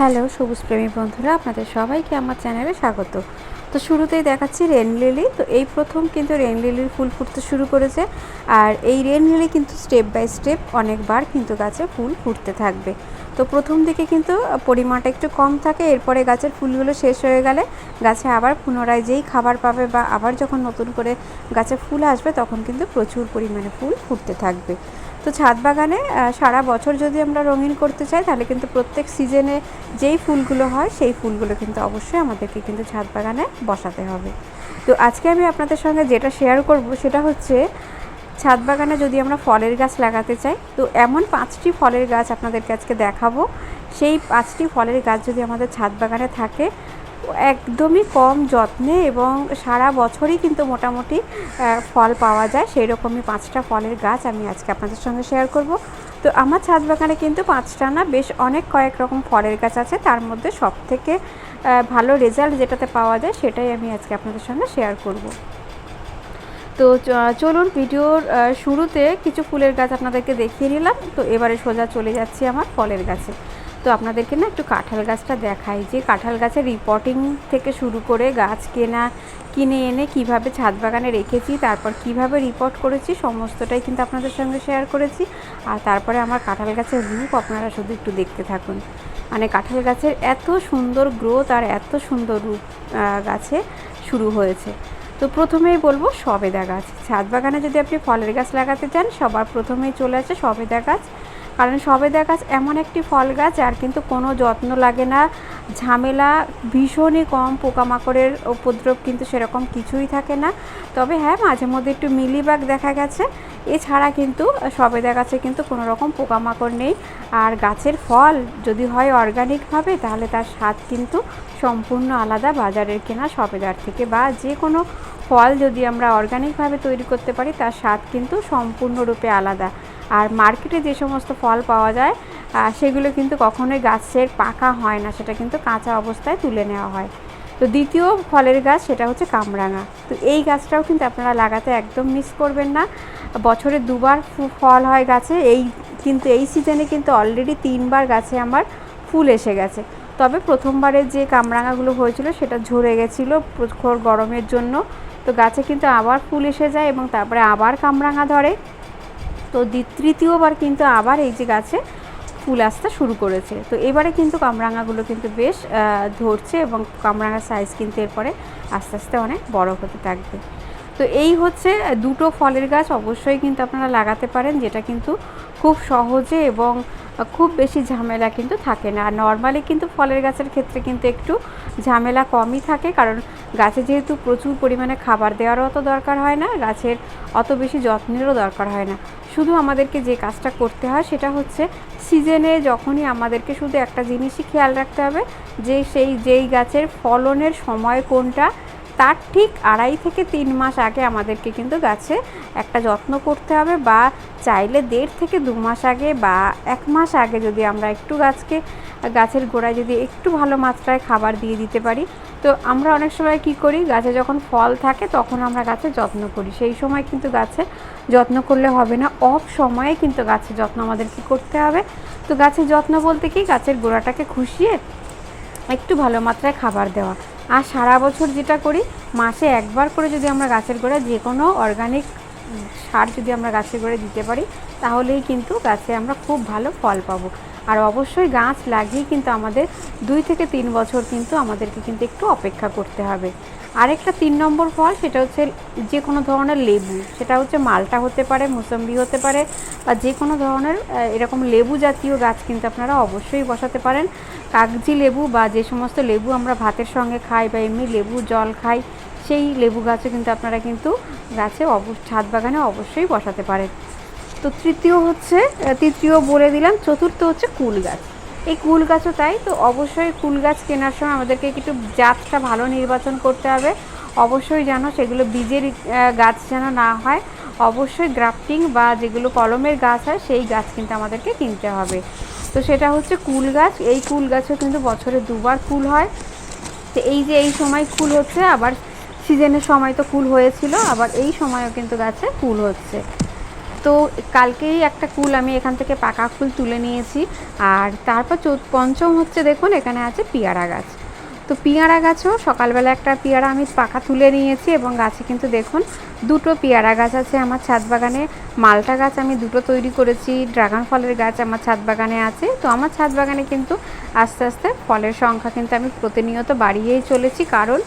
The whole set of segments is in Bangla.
হ্যালো, সবুজ প্রেমী বন্ধুরা, আপনাদের সবাইকে আমার চ্যানেলে স্বাগত। তো শুরুতেই দেখাচ্ছি রেন লিলি। তো এই প্রথম কিন্তু রেন লিলির ফুল ফুটতে শুরু করেছে আর এই রেন লিলি কিন্তু স্টেপ বাই স্টেপ অনেকবার কিন্তু গাছে ফুল ফুটতে থাকবে। তো প্রথম দিকে কিন্তু পরিমাণটা একটু কম থাকে, এরপরে গাছের ফুলগুলো শেষ হয়ে গেলে গাছে আবার পুনরায় যেই খাবার পাবে বা আবার যখন নতুন করে গাছে ফুল আসবে তখন কিন্তু প্রচুর পরিমাণে ফুল ফুটতে থাকবে। তো ছাদ বাগানে সারা বছর যদি আমরা রঙিন করতে চাই, তাহলে কিন্তু প্রত্যেক সিজনে যেই ফুলগুলো হয়, সেই ফুলগুলো কিন্তু অবশ্যই আমাদেরকে কিন্তু ছাদ বাগানে বসাতে হবে। তো আজকে আমি আপনাদের সঙ্গে যেটা শেয়ার করব, সেটা হচ্ছে ছাদ বাগানে যদি আমরা ফলের গাছ লাগাতে চাই, তো এমন পাঁচটি ফলের গাছ আপনাদেরকে আজকে দেখাবো। সেই পাঁচটি ফলের গাছ যদি আমাদের ছাদ বাগানে থাকে একদমই কম যত্নে এবং সারা বছরই কিন্তু মোটামুটি ফল পাওয়া যায়। সেই রকমই পাঁচটা ফলের গাছ আমি আজকে আপনাদের সঙ্গে শেয়ার করব। তো আমার ছাদ বাগানে কিন্তু পাঁচটা না, বেশ অনেক কয়েক রকম ফলের গাছ আছে। তার মধ্যে সব থেকে ভালো রেজাল্ট যেটাতে পাওয়া যায় সেটাই আমি আজকে আপনাদের সঙ্গে শেয়ার করব। তো চলুন ভিডিওর শুরুতে কিছু ফুলের গাছ আপনাদেরকে দেখিয়ে নিলাম। তো এবারে সোজা চলে যাচ্ছি আমার ফলের গাছে। তো আপনাদেরকে না একটু কাঁঠাল গাছটা দেখাই যে কাঁঠাল গাছের রিপোর্টিং থেকে শুরু করে গাছ কেনা, কিনে এনে কীভাবে ছাদ বাগানে রেখেছি, তারপর কীভাবে রিপোর্ট করেছি, সমস্তটাই কিন্তু আপনাদের সঙ্গে শেয়ার করেছি। আর তারপরে আমার কাঁঠাল গাছের রূপ আপনারা শুধু একটু দেখতে থাকুন। মানে কাঁঠাল গাছের এত সুন্দর গ্রোথ আর এত সুন্দর রূপ গাছে শুরু হয়েছে। তো প্রথমেই বলব সবেদা গাছ। ছাদ বাগানে যদি আপনি ফলের গাছ লাগাতে চান, সবার প্রথমেই চলে আসে সবেদা গাছ। কারণ সবেদা গাছ এমন একটি ফল গাছ, আর কিন্তু কোনো যত্ন লাগে না। ঝামেলা ভীষণই কম, পোকামাকড়ের উপদ্রব কিন্তু সেরকম কিছুই থাকে না। তবে হ্যাঁ মাঝে মধ্যে একটু মিলিবাগ দেখা গেছে। এছাড়া কিন্তু সবেদা গাছে কিন্তু কোনো রকম পোকামাকড় নেই। আর গাছের ফল যদি হয় অর্গানিকভাবে তাহলে তার স্বাদ কিন্তু সম্পূর্ণ আলাদা। বাজারের কেনা সবেদার থেকে বা যে কোনো ফল যদি আমরা অর্গানিকভাবে তৈরি করতে পারি, তার স্বাদ কিন্তু সম্পূর্ণরূপে আলাদা। আর মার্কেটে যে সমস্ত ফল পাওয়া যায় সেগুলো কিন্তু কখনোই গাছের পাকা হয় না, সেটা কিন্তু কাঁচা অবস্থায় তুলে নেওয়া হয়। তো দ্বিতীয় ফলের গাছ সেটা হচ্ছে কামরাঙা। তো এই গাছটাও কিন্তু আপনারা লাগাতে একদম মিস করবেন না। বছরে দুবার ফল হয় গাছে, এই কিন্তু এই সিজনে কিন্তু অলরেডি তিনবার গাছে আমার ফুল এসে গেছে। তবে প্রথমবারে যে কামরাঙাগুলো হয়েছিল, সেটা ঝরে গেছিল প্রখর গরমের জন্য। তো গাছে কিন্তু আবার ফুল এসে যায় এবং তারপরে আবার কামরাঙা ধরে। তো তৃতীয়বার কিন্তু আবার এই যে গাছে ফুল আসতে শুরু করেছে। তো এবারে কিন্তু কামরাঙাগুলো কিন্তু বেশ ধরছে এবং কামরাঙার সাইজ কিন্তু এরপরে আস্তে আস্তে অনেক বড় হতে থাকবে। তো এই হচ্ছে দুটো ফলের গাছ অবশ্যই কিন্তু আপনারা লাগাতে পারেন, যেটা কিন্তু খুব সহজে এবং খুব বেশি ঝামেলা কিন্তু থাকে না। আর নর্মালি কিন্তু ফলের গাছের ক্ষেত্রে কিন্তু একটু ঝামেলা কমই থাকে, কারণ গাছে যেহেতু প্রচুর পরিমাণে খাবার দেওয়ারও অত দরকার হয় না, গাছের অত বেশি যত্নেরও দরকার হয় না। শুধু আমাদেরকে যে কাজটা করতে হয় সেটা হচ্ছে সিজনে যখনই আমাদেরকে শুধু একটা জিনিসই খেয়াল রাখতে হবে যে সেই, যেই গাছের ফলনের সময় কোনটা তার ঠিক আড়াই থেকে তিন মাস আগে আমাদেরকে কিন্তু গাছে একটা যত্ন করতে হবে বা চাইলে দেড় থেকে দু মাস আগে বা এক মাস আগে যদি আমরা একটু গাছকে, গাছের গোড়ায় যদি একটু ভালো মাত্রায় খাবার দিয়ে দিতে পারি। তো আমরা অনেক সময় কি করি, গাছে যখন ফল থাকে তখন আমরা গাছের যত্ন করি। সেই সময় কিন্তু গাছে যত্ন করলে হবে না। অফ সময়ে কিন্তু গাছের যত্ন আমাদের কি করতে হবে। তো গাছের যত্ন বলতে কি, গাছের গোড়াটাকে খুশিয়ে একটু ভালো মাত্রায় খাবার দেওয়া। আর সারা বছর যেটা করি, মাসে একবার করে যদি আমরা গাছের গোড়ায় যে কোনো অর্গানিক সার যদি আমরা গাছের গোড়ায় দিতে পারি, তাহলেই কিন্তু গাছে আমরা খুব ভালো ফল পাবো। আর অবশ্যই গাছ লাগিয়ে কিন্তু আমাদের দুই থেকে তিন বছর কিন্তু আমাদেরকে কিন্তু একটু অপেক্ষা করতে হবে। আরেকটা তিন নম্বর ফল সেটা হচ্ছে যে কোনো ধরনের লেবু, সেটা হচ্ছে মালটা হতে পারে, মুসম্বি হতে পারে বা যে কোনো ধরনের এরকম লেবু জাতীয় গাছ কিন্তু আপনারা অবশ্যই বসাতে পারেন। কাগজি লেবু বা যে সমস্ত লেবু আমরা ভাতের সঙ্গে খাই বা এমনি লেবু জল খাই, সেই লেবু গাছও কিন্তু আপনারা কিন্তু গাছে অবশ্য, ছাদ বাগানে অবশ্যই বসাতে পারেন। তো তৃতীয় হচ্ছে তৃতীয় বলে দিলাম, চতুর্থ হচ্ছে কুল গাছ। এই কুল গাছও তাই, তো অবশ্যই কুল গাছ কেনার সময় আমাদেরকে একটু জাতটা ভালো নির্বাচন করতে হবে। অবশ্যই যেন সেগুলো বীজের গাছ যেন না হয়, অবশ্যই গ্রাফটিং বা যেগুলো কলমের গাছ হয়, সেই গাছ কিন্তু আমাদেরকে কিনতে হবে। তো সেটা হচ্ছে কুল গাছ, এই কুল গাছও কিন্তু বছরে দুবার ফুল হয়। তো এই যে এই সময় ফুল হচ্ছে, আবার সিজনের সময় তো ফুল হয়েছিল, আবার এই সময়ও কিন্তু গাছে ফুল হচ্ছে। তো কালকেই একটা কুল আমি এখান থেকে পাকা ফুল তুলে নিয়েছি। আর তারপর পঞ্চম হচ্ছে দেখুন, এখানে আছে পিয়ারা গাছ। তো পিয়ারা গাছও সকালবেলা একটা পেয়ারা আমি পাকা তুলে নিয়েছি এবং গাছে কিন্তু দেখুন দুটো পেয়ারা গাছ আছে আমার ছাদ বাগানে। মালটা গাছ আমি দুটো তৈরি করেছি, ড্রাগন ফলের গাছ আমার ছাদ বাগানে আছে। তো আমার ছাদ বাগানে কিন্তু আস্তে আস্তে ফলের সংখ্যা কিন্তু আমি প্রতিনিয়ত বাড়িয়েই চলেছি। কারণ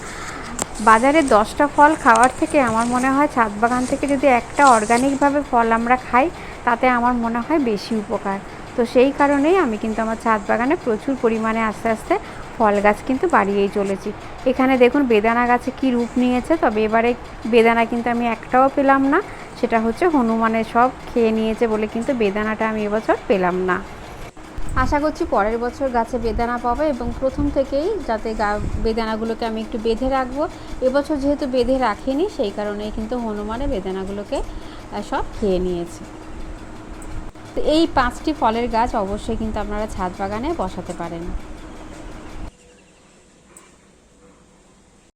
বাজারে দশটা ফল খাওয়ার থেকে আমার মনে হয় ছাদ বাগান থেকে যদি একটা অর্গানিকভাবে ফল আমরা খাই, তাতে আমার মনে হয় বেশি উপকার। তো সেই কারণেই আমি কিন্তু আমার ছাদ বাগানে প্রচুর পরিমাণে আস্তে আস্তে ফল গাছ কিন্তু বাড়িয়েই চলেছি। এখানে দেখুন বেদানা গাছে কি রূপ নিয়েছে, তবে এবারে বেদানা কিন্তু আমি একটাও পেলাম না, সেটা হচ্ছে হনুমানের সব খেয়ে নিয়েছে বলে কিন্তু বেদানাটা আমি এবছর পেলাম না। আশা করছি পরের বছর গাছে বেদানা পাবো এবং প্রথম থেকেই যাতে গা, বেদানাগুলোকে আমি একটু বেঁধে রাখব। এবছর যেহেতু বেঁধে রাখিনি, সেই কারণেই কিন্তু হনুমানে বেদানাগুলোকে সব খেয়ে নিয়েছে। তো এই পাঁচটি ফলের গাছ অবশ্যই কিন্তু আপনারা ছাদ বাগানে বসাতে পারেন।